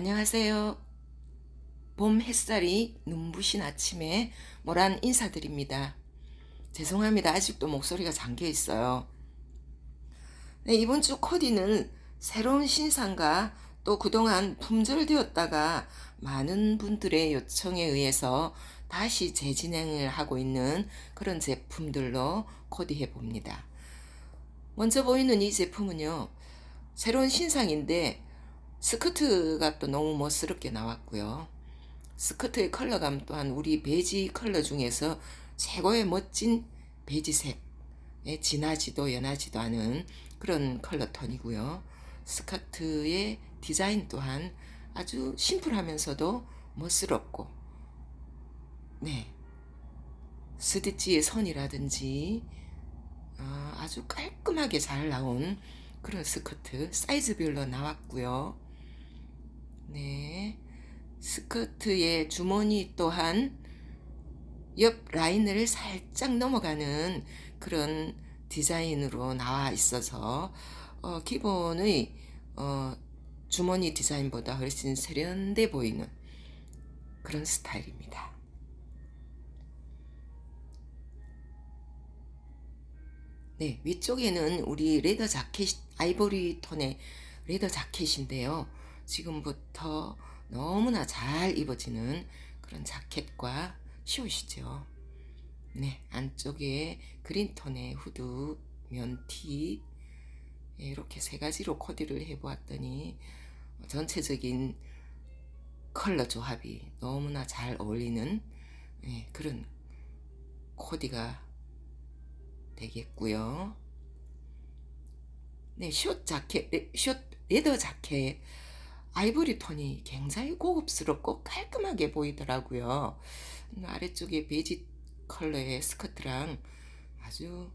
안녕하세요. 봄 햇살이 눈부신 아침에 모란 인사드립니다. 죄송합니다. 아직도 목소리가 잠겨 있어요. 네, 이번 주 코디는 새로운 신상과 또 그동안 품절되었다가 많은 분들의 요청에 의해서 다시 재진행을 하고 있는 그런 제품들로 코디해 봅니다. 먼저 보이는 이 제품은요, 새로운 신상인데 스커트가 또 너무 멋스럽게 나왔고요. 스커트의 컬러감 또한 우리 베지 컬러 중에서 최고의 멋진 베지색. 에 진하지도 연하지도 않은 그런 컬러 톤이고요. 스커트의 디자인 또한 아주 심플하면서도 멋스럽고, 네. 스티치의 선이라든지, 아, 아주 깔끔하게 잘 나온 그런 스커트 사이즈별로 나왔고요. 네. 스커트의 주머니 또한 옆 라인을 살짝 넘어가는 그런 디자인으로 나와 있어서 어, 기본의 어, 주머니 디자인보다 훨씬 세련돼 보이는 그런 스타일입니다. 네, 위쪽에는 우리 레더 자켓, 아이보리 톤의 레더 자켓인데요. 지금부터 너무나 잘 입어지는 그런 자켓과 숏이죠. 네, 안쪽에 그린 톤의 후드, 면티, 예, 이렇게 세 가지로 코디를 해보았더니 전체적인 컬러 조합이 너무나 잘 어울리는 예, 그런 코디가 되겠고요. 네, 숏 자켓, 레- 숏 레더 자켓 아이보리 톤이 굉장히 고급스럽고 깔끔하게 보이더라고요. 음, 아래쪽에 베지 컬러의 스커트랑 아주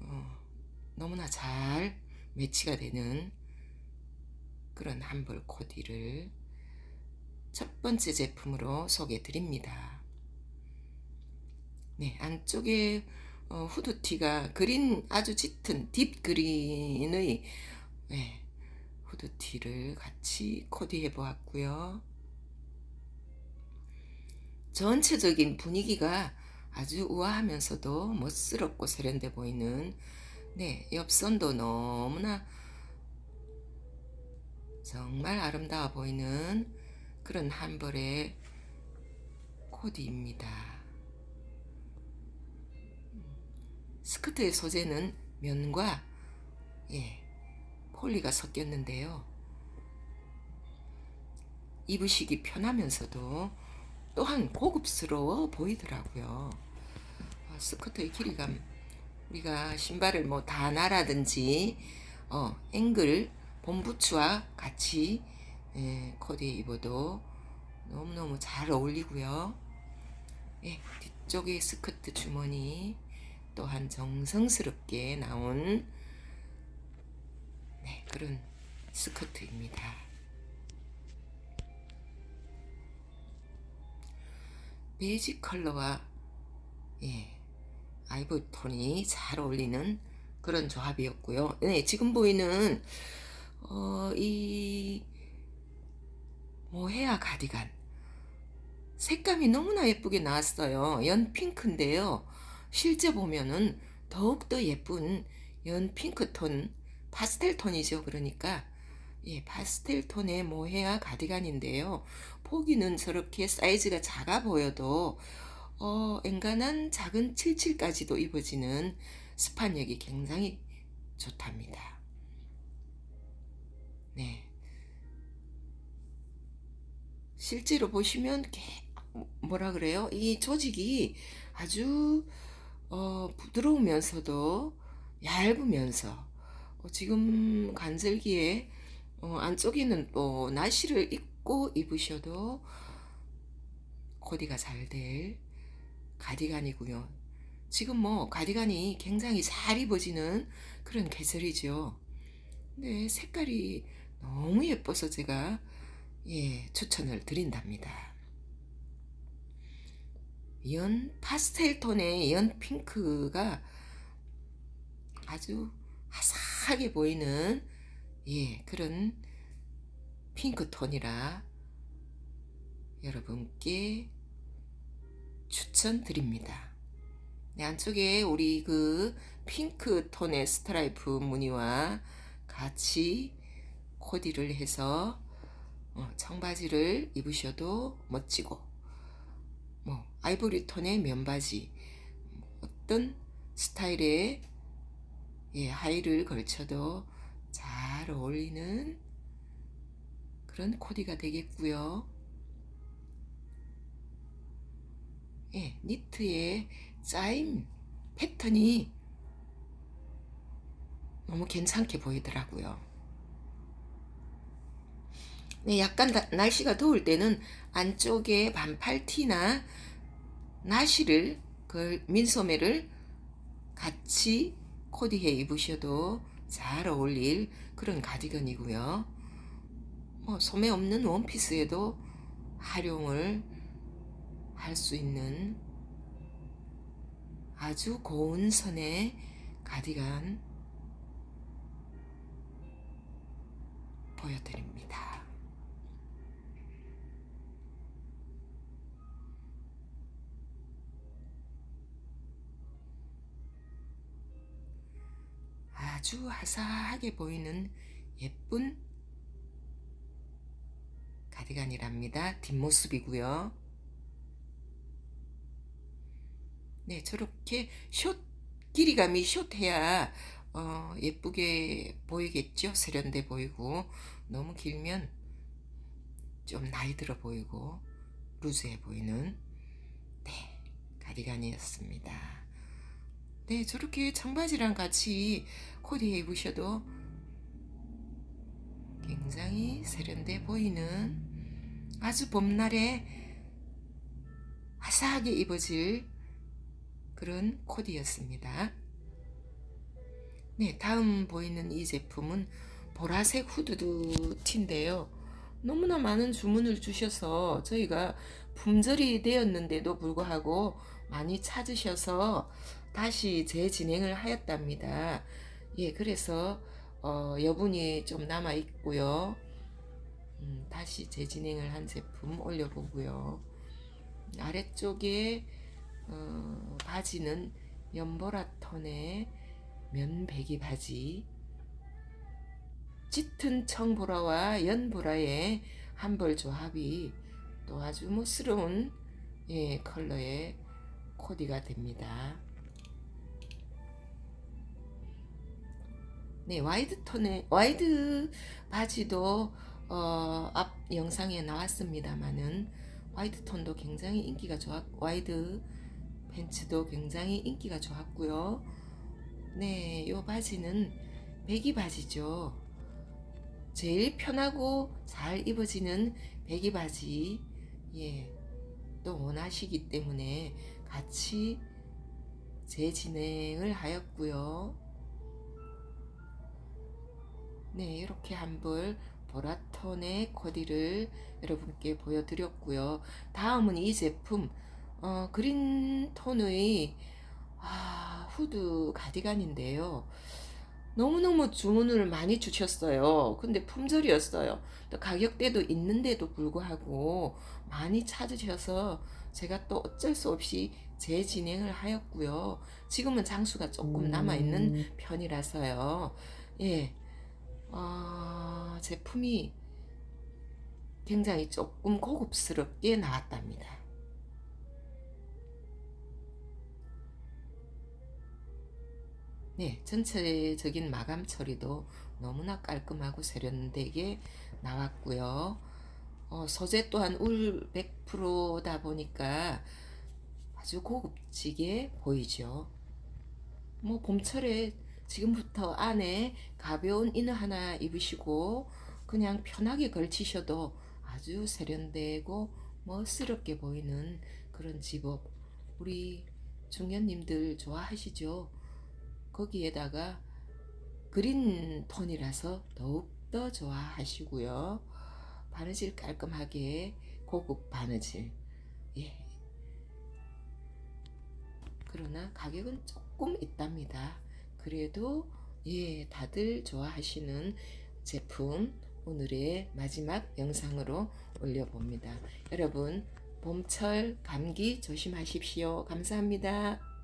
어, 너무나 잘 매치가 되는 그런 한벌 코디를 첫 번째 제품으로 소개해 드립니다. 네, 안쪽에 어, 후드티가 그린 아주 짙은 딥 그린의 네, 후드티를 같이 코디해 보았고요. 전체적인 분위기가 아주 우아하면서도 멋스럽고 세련돼 보이는 네, 옆선도 너무나 정말 아름다워 보이는 그런 한 벌의 코디입니다. 스커트의 소재는 면과 예, 폴리가 섞였는데요. 입으시기 편하면서도 또한 고급스러워 보이더라고요. 어, 스커트의 길이감 우리가 신발을 뭐 다나라든지 어, 앵글 봄부츠와 같이 예, 코디에 입어도 너무너무 잘 어울리고요. 예, 뒤쪽에 스커트 주머니 또한 정성스럽게 나온 네, 그런 스커트입니다. 베이지 컬러와 예, 아이보리 톤이 잘 어울리는 그런 조합이었고요. 네, 지금 보이는 어, 이 모헤아 가디건 색감이 너무나 예쁘게 나왔어요. 연 핑크인데요. 실제 보면은 더욱더 예쁜 연 핑크 톤, 파스텔 톤이죠. 그러니까 예, 파스텔 톤의 모헤아 가디건인데요. 보기는 저렇게 사이즈가 작아 보여도 어, 엔간한 작은 칠칠까지도 입어지는 스판력이 굉장히 좋답니다. 네. 실제로 보시면 개- 뭐라 그래요? 이 조직이 아주 어, 부드러우면서도 얇으면서 어, 지금 간절기에 어, 안쪽에는 또 나시를 입고 입으셔도 코디가 잘 될 가디건이고요. 지금 뭐 가디건이 굉장히 잘 입어지는 그런 계절이죠. 네, 색깔이 너무 예뻐서 제가 예, 추천을 드린답니다. 연 파스텔 톤의 연 핑크가 아주 화사 하게 보이는 예, 그런 핑크톤이라 여러분께 추천드립니다. 네, 안쪽에 우리 그 핑크톤의 스트라이프 무늬와 같이 코디를 해서 어, 청바지를 입으셔도 멋지고 뭐 아이보리 톤의 면바지 어떤 스타일의 예, 하의를 걸쳐도 잘 어울리는 그런 코디가 되겠고요. 예, 니트의 짜임 패턴이 너무 괜찮게 보이더라고요. 네, 약간 다- 날씨가 더울 때는 안쪽에 반팔 티나 나시를 그 민소매를 같이 코디해 입으셔도 잘 어울릴 그런 가디건이고요. 뭐 소매 없는 원피스에도 활용을 할 수 있는 아주 고운 선의 가디건 보여드립니다. 아주 화사하게 보이는 예쁜 가디건이랍니다. 뒷모습이고요. 네, 저렇게 숏 길이감이 숏해야 어, 예쁘게 보이겠죠. 세련돼 보이고 너무 길면 좀 나이 들어 보이고 루즈해 보이는 네 가디건이었습니다. 네, 저렇게 청바지랑 같이 코디해 입으셔도 굉장히 세련돼 보이는 아주 봄날에 화사하게 입어질 그런 코디였습니다. 네, 다음 보이는 이 제품은 보라색 후드드 티인데요. 너무나 많은 주문을 주셔서 저희가 품절이 되었는데도 불구하고 많이 찾으셔서 다시 재진행을 하였답니다. 예, 그래서 어, 여분이 좀 남아 있고요. 음, 다시 재진행을 한 제품 올려보고요. 아래쪽에 어, 바지는 연보라 톤의 면배기 바지 짙은 청보라와 연보라의 한벌 조합이 또 아주 멋스러운 예, 컬러의 코디가 됩니다. 네, 와이드 톤의 와이드 바지도 어, 앞 영상에 나왔습니다만은 와이드 톤도 굉장히 인기가 좋았 와이드 팬츠도 굉장히 인기가 좋았고요. 네, 요 바지는 배기 바지죠. 제일 편하고 잘 입어지는 배기 바지. 예. 또 원하시기 때문에 같이 재진행을 하였고요. 네, 이렇게 한벌 보라톤의 코디를 여러분께 보여드렸고요. 다음은 이 제품 어, 그린 톤의 아, 후드 가디건인데요. 너무너무 주문을 많이 주셨어요. 근데 품절이었어요. 또 가격대도 있는데도 불구하고 많이 찾으셔서 제가 또 어쩔 수 없이 재진행을 하였고요. 지금은 장수가 조금 남아있는 편이라서요. 예. 어, 제품이 굉장히 조금 고급스럽게 나왔답니다. 네, 전체적인 마감 처리도 너무나 깔끔하고 세련되게 나왔고요. 어, 소재 또한 울 100%다 보니까 아주 고급지게 보이죠. 뭐 봄철에 지금부터 안에 가벼운 이너 하나 입으시고 그냥 편하게 걸치셔도 아주 세련되고 멋스럽게 보이는 그런 집업 우리 중년님들 좋아하시죠? 거기에다가 그린 톤이라서 더욱더 좋아하시고요. 바느질 깔끔하게 고급 바느질 예. 그러나 가격은 조금 있답니다. 그래도 예 다들 좋아하시는 제품 오늘의 마지막 영상으로 올려봅니다. 여러분 봄철 감기 조심하십시오. 감사합니다.